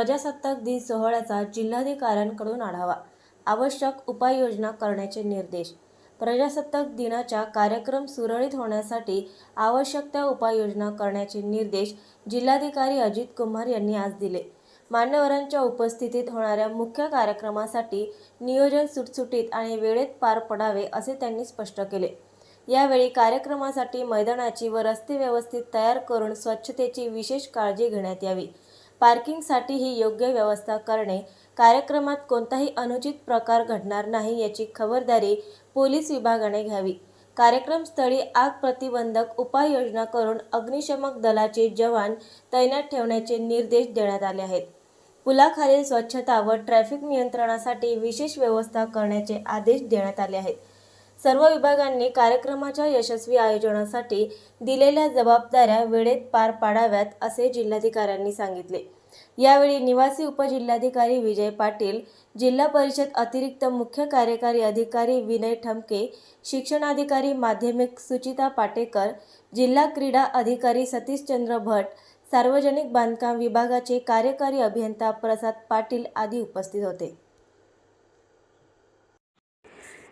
प्रजासत्ताक दिन सोहळ्याचा जिल्हाधिकाऱ्यांकडून आढावा. आवश्यक उपाययोजना करण्याचे निर्देश. प्रजासत्ताक दिनाच्या कार्यक्रम सुरळीत होण्यासाठी आवश्यक त्या उपाययोजना करण्याचे निर्देश जिल्हाधिकारी अजित कुमार यांनी आज दिले. मान्यवरांच्या उपस्थितीत होणाऱ्या मुख्य कार्यक्रमासाठी नियोजन सुटसुटीत आणि वेळेत पार पडावे असे त्यांनी स्पष्ट केले. यावेळी कार्यक्रमासाठी मैदानाची व रस्ते व्यवस्थित तयार करून स्वच्छतेची विशेष काळजी घेण्यात यावी. पार्किंगसाठीही योग्य व्यवस्था करणे कार्यक्रमात कोणताही अनुचित प्रकार घडणार नाही याची खबरदारी पोलीस विभागाने घ्यावी. कार्यक्रमस्थळी आग प्रतिबंधक उपाययोजना करून अग्निशमक दलाचे जवान तैनात ठेवण्याचे निर्देश देण्यात आले आहेत. पुलाखालील स्वच्छता व ट्रॅफिक नियंत्रणासाठी विशेष व्यवस्था करण्याचे आदेश देण्यात आले आहेत. सर्व विभागांनी कार्यक्रमाच्या यशस्वी आयोजनासाठी दिलेल्या जबाबदाऱ्या वेळेत पार पाडाव्यात असे जिल्हाधिकाऱ्यांनी सांगितले. यावेळी निवासी उपजिल्हाधिकारी विजय पाटील जिल्हा परिषद अतिरिक्त मुख्य कार्यकारी अधिकारी विनय ठमके शिक्षणाधिकारी माध्यमिक सुचिता पाटेकर जिल्हा क्रीडा अधिकारी सतीशचंद्र भट सार्वजनिक बांधकाम विभागाचे कार्यकारी अभियंता प्रसाद पाटील आदी उपस्थित होते.